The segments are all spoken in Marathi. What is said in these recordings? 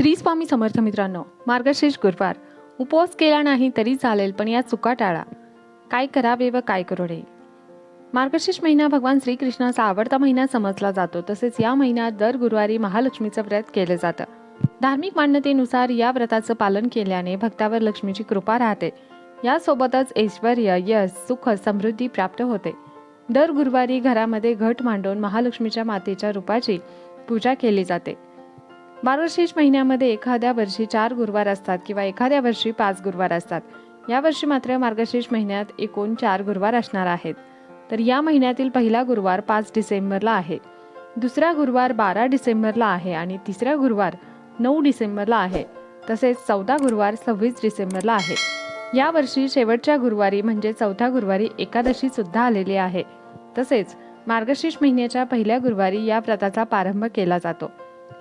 श्री स्वामी समर्थ मित्रांनो मार्गशीर्ष गुरुवार. उपवास केला नाही तरी चालेल पण या चुका टाळा. काय करावे व काय करू नये? मार्गशीर्ष महिना भगवान श्रीकृष्णाचा आवडता महिना समजला जातो तसेच या महिन्यात दर गुरुवारी महालक्ष्मीचं व्रत केलं जातं. धार्मिक मान्यतेनुसार या व्रताचं पालन केल्याने भक्तावर लक्ष्मीची कृपा राहते. यासोबतच ऐश्वर यश सुख समृद्धी प्राप्त होते. दर गुरुवारी घरामध्ये घट मांडून महालक्ष्मीच्या मातेच्या रूपाची पूजा केली जाते. मार्गशीर्ष महिन्यामध्ये एखाद्या वर्षी चार गुरुवार असतात किंवा एखाद्या वर्षी पाच गुरुवार असतात. यावर्षी मात्र मार्गशीर्ष महिन्यात एकूण चार गुरुवार असणार आहेत. तर या महिन्यातील पहिला गुरुवार पाच डिसेंबरला आहे. दुसरा गुरुवार बारा डिसेंबरला आहे आणि तिसरा गुरुवार नऊ डिसेंबरला आहे. तसेच चौदा गुरुवार सव्वीस डिसेंबरला आहे. यावर्षी शेवटच्या गुरुवारी म्हणजे चौथ्या गुरुवारी एकादशी सुद्धा आलेली आहे. तसेच मार्गशीर्ष महिन्याच्या पहिल्या गुरुवारी या व्रताचा प्रारंभ केला जातो.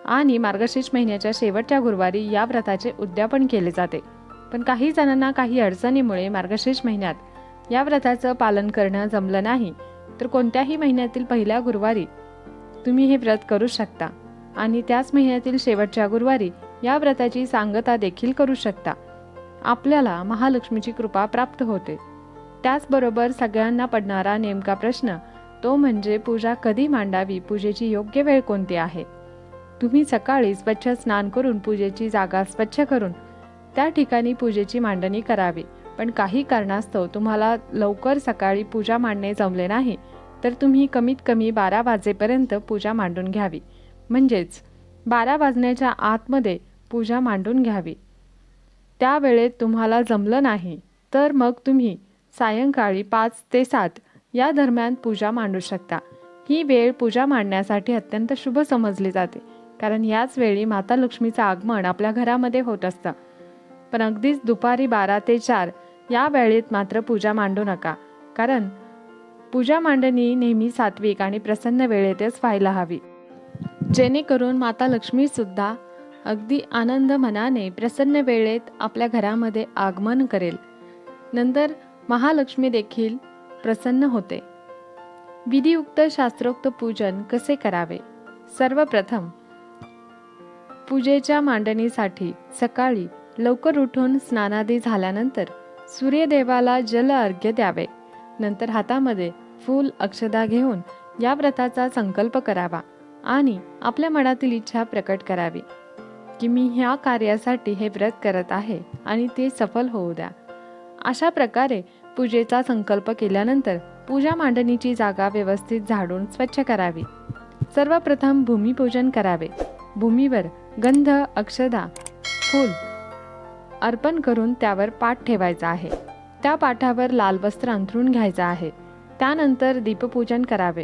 आणि मार्गशीर्ष महिन्याच्या शेवटच्या गुरुवारी या व्रताचे उद्यापन केले जाते. पण काही जणांना काही अडचणीमुळे मार्गशीर्ष महिन्यात या व्रताचं पालन करणं जमलं नाही. तर कोणत्याही महिन्यातील पहिल्या गुरुवारी तुम्ही हे व्रत करू शकता आणि त्याच महिन्यातील शेवटच्या गुरुवारी या व्रताची सांगता देखील करू शकता. आपल्याला महालक्ष्मीची कृपा प्राप्त होते. त्याचबरोबर सगळ्यांना पडणारा नेमका प्रश्न तो म्हणजे पूजा कधी मांडावी? पूजेची योग्य वेळ कोणती आहे? तुम्ही सकाळी स्वच्छ स्नान करून पूजेची जागा स्वच्छ करून त्या ठिकाणी पूजेची मांडणी करावी. पण काही कारणास्तव तुम्हाला लवकर सकाळी पूजा मांडणे जमले नाही तर तुम्ही कमीत कमी बारा वाजेपर्यंत पूजा मांडून घ्यावी. म्हणजेच बारा वाजण्याच्या आतमध्ये पूजा मांडून घ्यावी. त्यावेळेत तुम्हाला जमलं नाही तर मग तुम्ही सायंकाळी पाच ते सात या दरम्यान पूजा मांडू शकता. ही वेळ पूजा मांडण्यासाठी अत्यंत शुभ समजली जाते. कारण याच वेळी माता लक्ष्मीचं आगमन आपल्या घरामध्ये होत असतं. पण अगदीच दुपारी बारा ते चार या वेळेत मात्र पूजा मांडू नका. कारण पूजा मांडणी नेहमी सात्विक आणि प्रसन्न वेळेतच व्हायला हवी. जेणेकरून माता लक्ष्मीसुद्धा अगदी आनंद मनाने प्रसन्न वेळेत आपल्या घरामध्ये आगमन करेल. नंतर महालक्ष्मी देखील प्रसन्न होते. विधियुक्त शास्त्रोक्त पूजन कसे करावे? सर्वप्रथम पूजेच्या मांडणीसाठी सकाळी लवकर उठून स्नानादी झाल्यानंतर सूर्यदेवाला जल अर्घ्य द्यावे. नंतर हातामध्ये फूल अक्षदा घेऊन या व्रताचा संकल्प करावा आणि आपल्या मनातील इच्छा प्रकट करावी की मी ह्या कार्यासाठी हे व्रत करत आहे आणि ते सफल होऊ द्या. अशा प्रकारे पूजेचा संकल्प केल्यानंतर पूजा मांडणीची जागा व्यवस्थित झाडून स्वच्छ करावी. सर्वप्रथम भूमिपूजन करावे. भूमीवर गंध अक्षदा फूल अर्पण करून त्यावर पाठ ठेवायचा आहे. त्या पाठावर लाल वस्त्र अंथरून घ्यायचं आहे. त्यानंतर दीपपूजन करावे.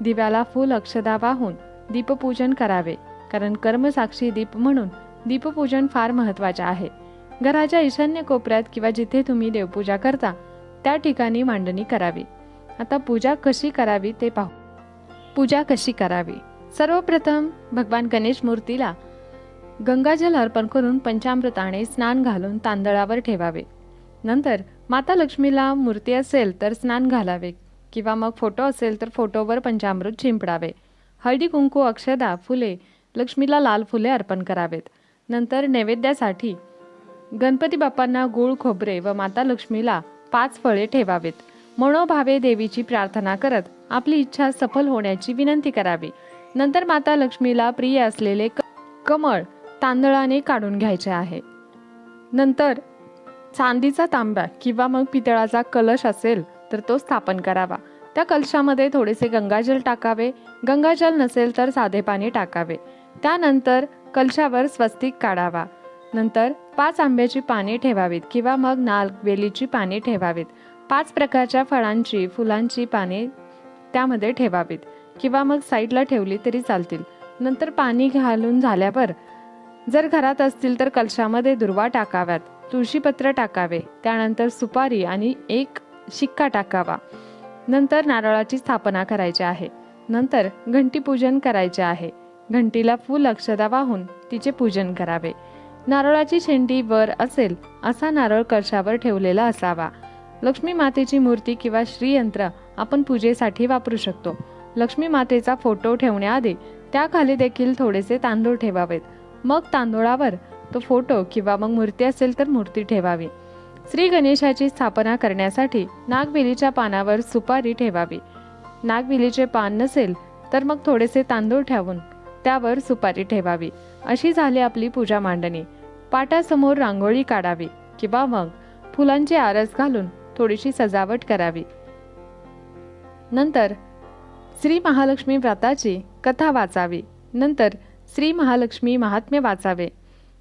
दिव्याला फूल अक्षदा वाहून दीपपूजन करावे. कारण कर्मसाक्षी दीप म्हणून दीपपूजन फार महत्त्वाचे आहे. घराच्या ईशान्य कोपऱ्यात किंवा जिथे तुम्ही देवपूजा करता त्या ठिकाणी मांडणी करावी. आता पूजा कशी करावी ते पाहू. पूजा कशी करावी? सर्वप्रथम भगवान गणेश मूर्तीला गंगाजल अर्पण करून पंचामृताने स्नान घालून तांदळावर ठेवावे. नंतर माता लक्ष्मीला मूर्ती असेल तर स्नान घालावे किंवा मग फोटो असेल तर फोटोवर पंचामृत शिंपडावे हळदी कुंकू अक्षदा फुले लक्ष्मीला लाल फुले अर्पण करावेत. नंतर नैवेद्यासाठी गणपती बाप्पांना गूळ खोबरे व माता लक्ष्मीला पाच फळे ठेवावेत. मनोभावे देवीची प्रार्थना करत आपली इच्छा सफल होण्याची विनंती करावी. नंतर माता लक्ष्मीला प्रिय असलेले क- कमळ तांदळाने काढून घ्यायचे आहे. नंतर चांदीचा तांब्या किंवा मग पितळाचा कलश असेल तर तो स्थापन करावा. त्या कलशामध्ये थोडेसे गंगाजल टाकावे. गंगाजल नसेल तर साधे पाणी टाकावे. त्यानंतर कलशावर स्वस्तिक काढावा. नंतर पाच आंब्याची पाने ठेवावीत किंवा मग नाल वेलीची पाने ठेवावीत. पाच प्रकारच्या फळांची फुलांची पाने त्यामध्ये ठेवावीत किंवा मग साईडला ठेवली तरी चालतील. नंतर पाणी घालून झाल्यावर जर घरात असतील तर कलशामध्ये दुर्वा टाकाव्यात तुळशीपत्र टाकावे त्यानंतर सुपारी आणि एक शिक्का टाकावा. नंतर नारळाची स्थापना करायची आहे. नंतर घंटीपूजन करायचे आहे. घंटीला फूल अक्षदा वाहून तिचे पूजन करावे. नारळाची शेंडी वर असेल असा नारळ कलशावर ठेवलेला असावा. लक्ष्मी मातेची मूर्ती किंवा श्रीयंत्र आपण पूजेसाठी वापरू शकतो. लक्ष्मी मातेचा फोटो ठेवण्याआधी त्याखाली देखील थोडेसे तांदूळ ठेवावेत. मग तांदूळावर तो फोटो किंवा मग मूर्ती असेल तर मूर्ती ठेवावी. श्री गणेशाची स्थापना करण्यासाठी नागवेलीच्या पानावर सुपारी ठेवावी. नागवेलीचे पान नसेल तर मग थोडेसे तांदूळ ठेवून त्यावर सुपारी ठेवावी. अशी झाली आपली पूजा मांडणी. पाटासमोर रांगोळी काढावी किंवा मग फुलांची आरस घालून थोडीशी सजावट करावी. नंतर श्री महालक्ष्मी व्रताची कथा वाचावी. नंतर श्री महालक्ष्मी महात्म्य वाचावे.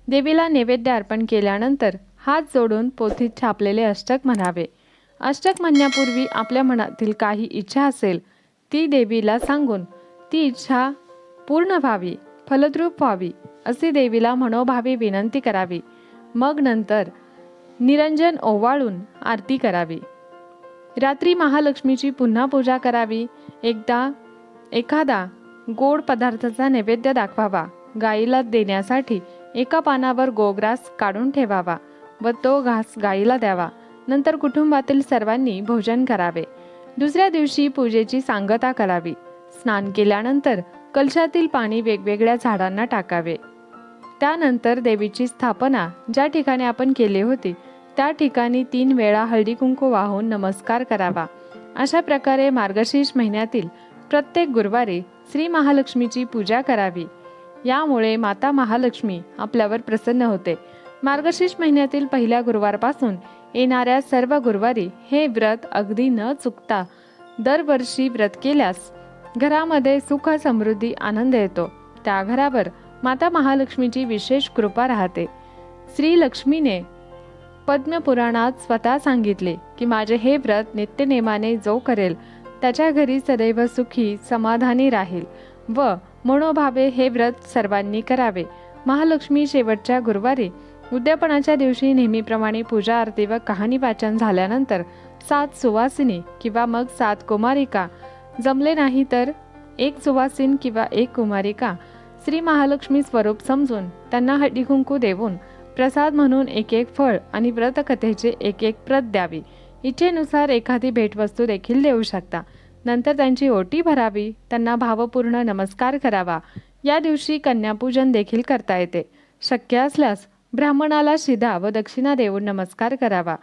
देवीला नैवेद्य अर्पण केल्यानंतर हात जोडून पोथीत छापलेले अष्टक म्हणावे. अष्टक म्हणण्यापूर्वी आपल्या मनातील काही इच्छा असेल ती देवीला सांगून ती इच्छा पूर्ण व्हावी फलद्रूप व्हावी अशी देवीला मनोभावी विनंती करावी. मग नंतर निरंजन ओवाळून आरती करावी. रात्री महालक्ष्मीची पुन्हा पूजा करावी. एकदा एखादा गोड पदार्थाचा नैवेद्य दाखवावा. गाईला देण्यासाठी एका पानावर गोग्रास काढून ठेवावा व तो घास गाईला द्यावा. नंतर कुटुंबातील सर्वांनी भोजन करावे. दुसऱ्या दिवशी पूजेची सांगता करावी. स्नान केल्यानंतर कलशातील पाणी वेगवेगळ्या झाडांना टाकावे. त्यानंतर देवीची स्थापना ज्या ठिकाणी आपण केली होती त्या ठिकाणी तीन वेळा हळदी कुंकू वाहून नमस्कार करावा. अशा प्रकारे मार्गशीर्ष महिन्यातील प्रत्येक गुरुवारी श्री महालक्ष्मीची पूजा करावी. यामुळे माता महालक्ष्मी आपल्यावर प्रसन्न होते. मार्गशीर्ष महिन्यातील पहिल्या गुरुवारपासून येणाऱ्या सर्व गुरुवारी हे व्रत अगदी न चुकता दरवर्षी व्रत केल्यास घरामध्ये सुख समृद्धी आनंद येतो. त्या घरावर माता महालक्ष्मीची विशेष कृपा राहते. श्री लक्ष्मीने पद्मपुराणात स्वतः सांगितले की माझे हे व्रत नित्यनेमाने जो करेल त्याच्या घरी सदैव सुखी समाधानी राहील. व मनोभावे हे व्रत सर्वांनी करावे. महालक्ष्मी शेवटच्या गुरुवारी उद्यापनाच्या दिवशी नेहमीप्रमाणे पूजा आरती व कहाणी वाचन झाल्यानंतर सात सुवासिनी किंवा मग सात कुमारिका. जमले नाही तर एक सुवासीन किंवा एक कुमारिका. श्री महालक्ष्मी स्वरूप समजून त्यांना हळदी कुंकू देऊन प्रसाद म्हणून एक एक फळ आणि व्रतकथेचे एक एक प्रत द्यावी. इच्छेनुसार एखादी भेटवस्तू देखील देऊ शकता. नंतर त्यांची ओटी भरावी त्यांना भावपूर्ण नमस्कार करावा. या दिवशी कन्यापूजन देखील करता येते. शक्य असल्यास ब्राह्मणाला शिधा व दक्षिणा देऊन नमस्कार करावा.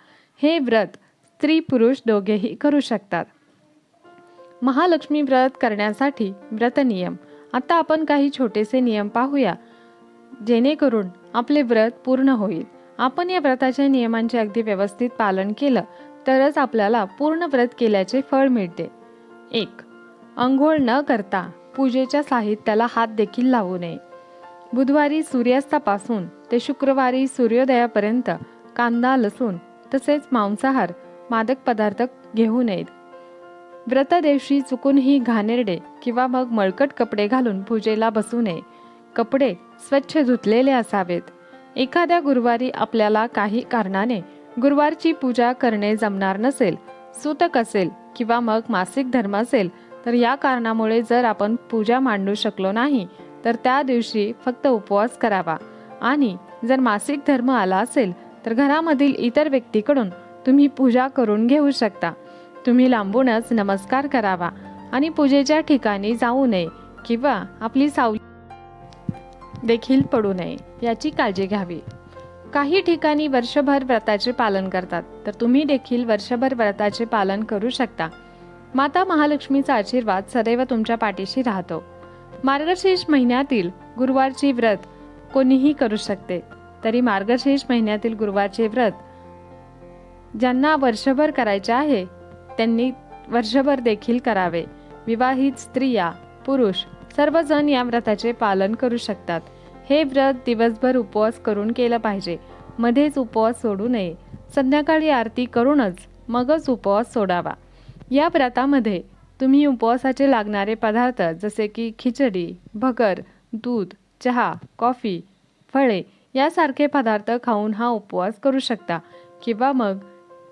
हे व्रत स्त्री पुरुष दोघेही करू शकतात. महालक्ष्मी व्रत करण्यासाठी व्रत नियम. आता आपण काही छोटेसे नियम पाहूया. जेणेकरून आपले व्रत पूर्ण होईल. आपण या व्रताच्या नियमांचे अगदी व्यवस्थित पालन केलं तरच आपल्याला पूर्ण व्रत केल्याचे फळ मिळते. एक अंघोळ न करता पूजेच्या साहित्याला हात देखील लावू नये. बुधवारी सूर्यास्तापासून ते शुक्रवारी सूर्योदयापर्यंत कांदा लसूण तसेच मांसाहार मादक पदार्थ घेऊ नयेत. व्रतदेवशी चुकूनही घाणेरडे किंवा मग मळकट कपडे घालून पूजेला बसू नये. कपडे स्वच्छ धुतलेले असावेत. एखाद्या गुरुवारी आपल्याला काही कारणाने गुरुवारची पूजा करणे जमणार नसेल सूतक असेल किंवा मग मासिक धर्म असेल तर या कारणामुळे जर आपण पूजा मांडू शकलो नाही तर त्या दिवशी फक्त उपवास करावा. आणि जर मासिक धर्म आला असेल तर घरामधील इतर व्यक्तीकडून तुम्ही पूजा करून घेऊ शकता. तुम्ही लांबूनच नमस्कार करावा आणि पूजेच्या ठिकाणी जाऊ नये किंवा आपली सावली देखील पडू नये याची काळजी घ्यावी. काही ठिकाणी वर्षभर व्रताचे पालन करतात तर तुम्ही देखील वर्षभर व्रताचे पालन करू शकता. माता महालक्ष्मीचा आशीर्वाद सदैव तुमच्या पाठीशी राहतो. मार्गशीर्ष महिन्यातील गुरुवारची व्रत कोणीही करू शकते तरी मार्गशीर्ष महिन्यातील गुरुवारचे व्रत ज्यांना वर्षभर करायचे आहे त्यांनी वर्षभर देखील करावे. विवाहित स्त्रिया पुरुष सर्वजण या व्रताचे पालन करू शकतात. हे व्रत दिवसभर उपवास करून केलं पाहिजे. मध्येच उपवास सोडू नये. संध्याकाळी आरती करूनच मगच उपवास सोडावा. या व्रतामध्ये तुम्ही उपवासाचे लागणारे पदार्थ जसे की खिचडी भगर दूध चहा कॉफी फळे यासारखे पदार्थ खाऊन हा उपवास करू शकता. किंवा मग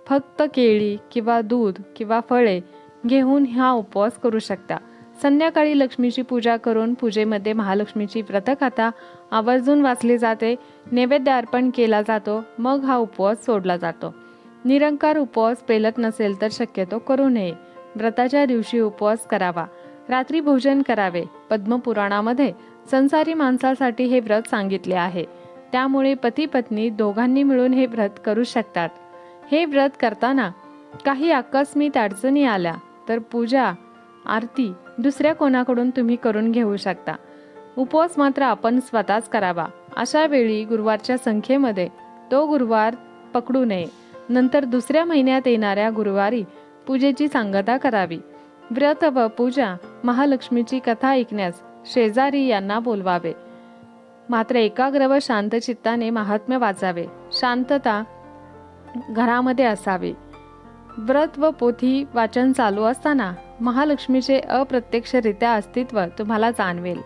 फक्त केळी किंवा दूध किंवा फळे घेऊन हा उपवास करू शकता. संध्याकाळी लक्ष्मीची पूजा करून पूजेमध्ये महालक्ष्मीची व्रतकथा आवर्जून वाचली जाते. नैवेद्य अर्पण केला जातो. मग हा उपवास सोडला जातो. निरंकार उपवास पेलत नसेल तर शक्यतो करू नये. व्रताच्या दिवशी उपवास करावा. रात्री भोजन करावे. पद्मपुराणामध्ये संसारी माणसासाठी हे व्रत सांगितले आहे. त्यामुळे पती पत्नी दोघांनी मिळून हे व्रत करू शकतात. हे व्रत करताना काही आकस्मिक अडचणी आल्या तर पूजा आरती दुसऱ्या कोणाकडून तुम्ही करून घेऊ शकता. उपवास मात्र आपण स्वतःच करावा. अशा वेळी गुरुवारच्या संख्येमध्ये तो गुरुवार पकडू नये. नंतर दुसऱ्या महिन्यात येणाऱ्या गुरुवारी पूजेची सांगता करावी. व्रत व पूजा महालक्ष्मीची कथा ऐकण्यास शेजारी यांना बोलवावे. मात्र एकाग्र व शांत चित्ताने महात्म्य वाचावे. शांतता घरामध्ये असावी. व्रत व पोथी वाचन चालू असताना महालक्ष्मीचे अप्रत्यक्षरित्या अस्तित्व तुम्हाला जाणवेल.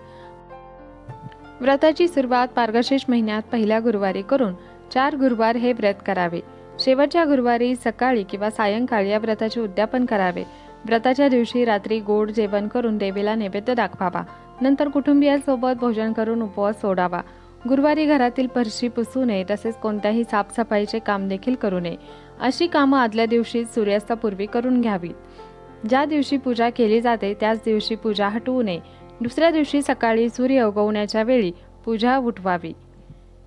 व्रताची सुरुवात मार्गशीर्ष महिन्यात पहिल्या गुरुवारी करून चार गुरुवार हे व्रत करावे. शेवटच्या गुरुवारी सकाळी किंवा सायंकाळी या व्रताचे उद्यापन करावे. व्रताच्या दिवशी रात्री गोड जेवण करून देवीला नैवेद्य दाखवावा. नंतर कुटुंबियांसोबत भोजन करून उपवास सोडावा. गुरुवारी घरातील फरशी पुसू नये तसेच कोणत्याही साफसफाईचे काम देखील करू नये. अशी कामं आदल्या दिवशी सूर्यास्तापूर्वी करून घ्यावीत. ज्या दिवशी पूजा केली जाते त्याच दिवशी पूजा हटवू नये. दुसऱ्या दिवशी सकाळी सूर्य उगवण्याच्या वेळी पूजा उठवावी.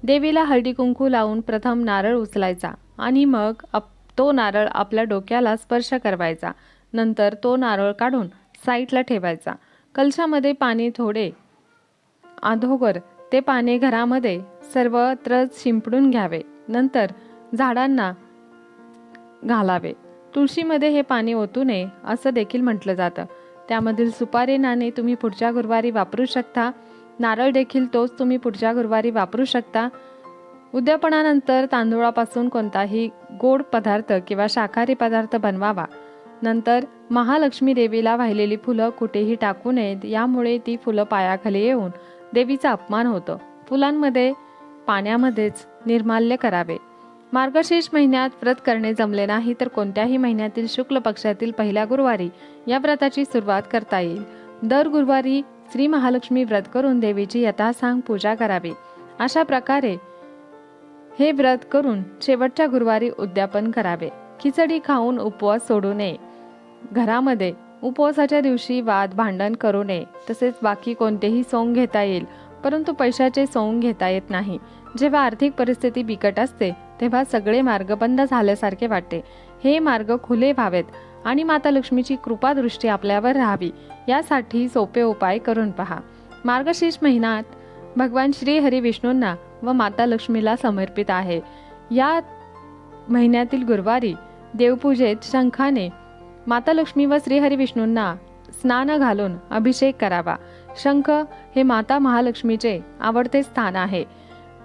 देवीला हळदी कुंकू लावून प्रथम नारळ उचलायचा आणि मग अप तो नारळ आपल्या डोक्याला स्पर्श करवायचा. नंतर तो नारळ काढून साईडला ठेवायचा. कलशामध्ये पाणी थोडे अधोगर ते पाने घरामध्ये सर्वत्र शिंपडून घ्यावे. नंतर झाडांना घालावे. तुळशीमध्ये हे पाणी ओतू नये असं देखील म्हटलं जातं. त्यामधील सुपारी नाणे तुम्ही पुढच्या गुरुवारी वापरू शकता. नारळ देखील तोच तुम्ही पुढच्या गुरुवारी वापरू शकता. उद्यापनानंतर तांदूळापासून कोणताही गोड पदार्थ किंवा शाकाहारी पदार्थ बनवावा. नंतर महालक्ष्मी देवीला वाहिलेली फुलं कुठेही टाकू नयेत यामुळे ती फुलं पायाखाली येऊन देवीचा अपमान होतो. फुलांमध्ये पाण्यामध्येच निर्माल्य करावे. मार्गशीर्ष महिन्यात व्रत करणे जमले नाही तर कोणत्याही महिन्यातील शुक्ल पक्षातील पहिल्या गुरुवारी या व्रताची सुरुवात करता येईल. दर गुरुवारी श्री महालक्ष्मी व्रत करून देवीची यथासांग पूजा करावी. अशा प्रकारे हे व्रत करून शेवटच्या गुरुवारी उद्यापन करावे. खिचडी खाऊन उपवास सोडू नये. घरामध्ये उपवासाच्या दिवशी वाद भांडण करू नये. तसेच बाकी कोणतेही सोंग घेता येईल. परंतु पैशाचे सोंग घेता येत नाही. जेव्हा आर्थिक परिस्थिती बिकट असते तेव्हा सगळे मार्ग बंद झाल्यासारखे वाटते. हे मार्ग खुले व्हावेत आणि माता लक्ष्मीची कृपादृष्टी आपल्यावर राहावी. यासाठी सोपे उपाय करून पहा. मार्गशीर्ष महिन्यात भगवान श्री हरी विष्णूंना व माता लक्ष्मीला समर्पित आहे. या महिन्यातील गुरुवारी देवपूजेत शंखाने माता लक्ष्मी व श्रीहरी विष्णूंना स्नान घालून अभिषेक करावा. शंख हे माता महालक्ष्मीचे आवडते स्थान आहे.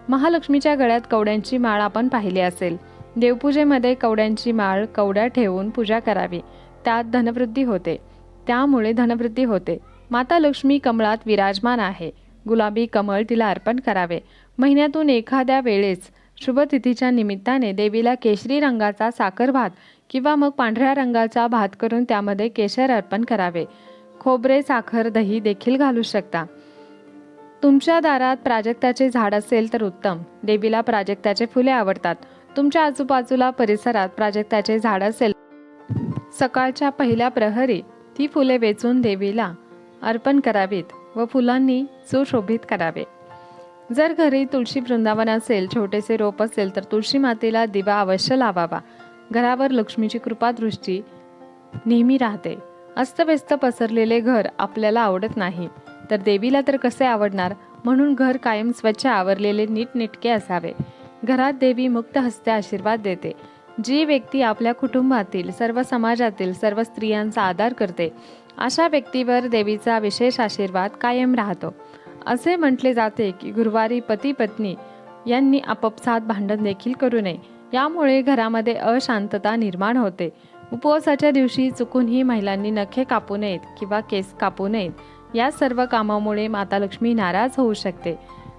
महालक्ष्मीच्या गळ्यात कवड्यांची माळ आपण पाहिली असेल. देवपूजेमध्ये कवड्यांची माळ कवड्या ठेवून पूजा करावी. त्यात धनवृद्धी होते. त्यामुळे धनवृद्धी होते. माता लक्ष्मी कमळात विराजमान आहे. गुलाबी कमळ तिला अर्पण करावे. महिन्यातून एखाद्या वेळेस शुभतिथीच्या निमित्ताने देवीला केशरी रंगाचा साखर भात किंवा मग पांढऱ्या रंगाचा भात करून त्यामध्ये केशर अर्पण करावे. खोबरे साखर दही देखील घालू शकता. तुमच्या दारात प्राजक्ताचे झाड असेल तर उत्तम. देवीला प्राजक्ताचे फुले आवडतात. तुमच्या आजूबाजूला परिसरात प्राजक्ताचे झाड असेल सकाळच्या पहिल्या प्रहरी ती फुले वेचून देवीला अर्पण करावीत व फुलांनी सुशोभित करावे. जर घरी तुळशी वृंदावन असेल छोटेसे रोप असेल तर तुळशी मातेला दिवा अवश्य लावावा. घरावर लक्ष्मीची कृपादृष्टी नेहमी राहते. अस्तव्यस्त पसरलेले घर आपल्याला आवडत नाही. तर देवीला तर कसे आवडणार? म्हणून घर कायम स्वच्छ आवरलेले नीटनेटके असावे. घरात देवी मुक्त हस्ते आशीर्वाद देते. जी व्यक्ती आपल्या कुटुंबातील सर्व समाजातील सर्व स्त्रियांचा आदर करते अशा व्यक्तीवर देवीचा विशेष आशीर्वाद कायम राहतो. असे म्हटले जाते की गुरुवारी पती पत्नी यांनी आपापसात भांडण देखील करू नये. यामुळे घरामध्ये अशांतता निर्माण होते. उपवासाच्या दिवशी चुकूनही महिलांनी नखे कापू नयेत किंवा केस कापू नयेत. या सर्व कामामुळे माता लक्ष्मी नाराज होऊ शकते.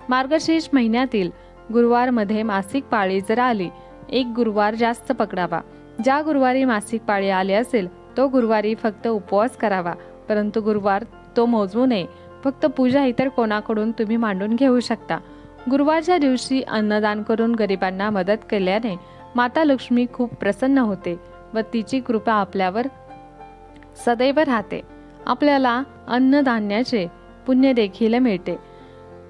मार्गशीर्ष महिन्यातील गुरुवारमध्ये मासिक पाळी जर आली एक गुरुवार जास्त पकडावा. ज्या गुरुवारी मासिक पाळी आली असेल तो गुरुवारी फक्त उपवास करावा. परंतु गुरुवार तो मोजवू नये. फक्त पूजा इतर कोणाकडून तुम्ही मांडून घेऊ शकता. गुरुवारच्या दिवशी अन्नदान करून गरिबांना मदत केल्याने माता लक्ष्मी खूप प्रसन्न होते व तिची कृपा आपल्यावर सदैव राहते. आपल्याला अन्नधान्याचे पुण्य देखील मिळते.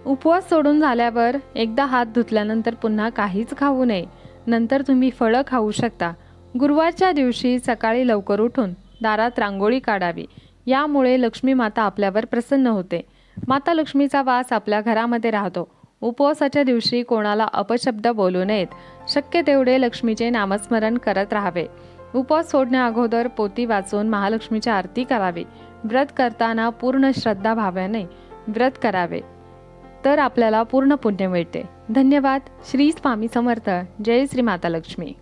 उपवास सोडून झाल्यावर एकदा हात धुतल्यानंतर पुन्हा काहीच खाऊ नये. नंतर तुम्ही फळं खाऊ शकता. गुरुवारच्या दिवशी सकाळी लवकर उठून दारात रांगोळी काढावी. यामुळे लक्ष्मी माता आपल्यावर प्रसन्न होते. माता लक्ष्मीचा वास आपल्या घरामध्ये राहतो. उपवासाच्या दिवशी कोणाला अपशब्द बोलू नयेत. शक्य तेवढे लक्ष्मीचे नामस्मरण करत राहावे. उपवास सोडण्या अगोदर पोती वाचून महालक्ष्मीची आरती करावी. व्रत करताना पूर्ण श्रद्धा भाव्याने व्रत करावे. तर आपल्याला पूर्ण पुण्य मिळते. धन्यवाद. श्री स्वामी समर्थ. जय श्री माता लक्ष्मी.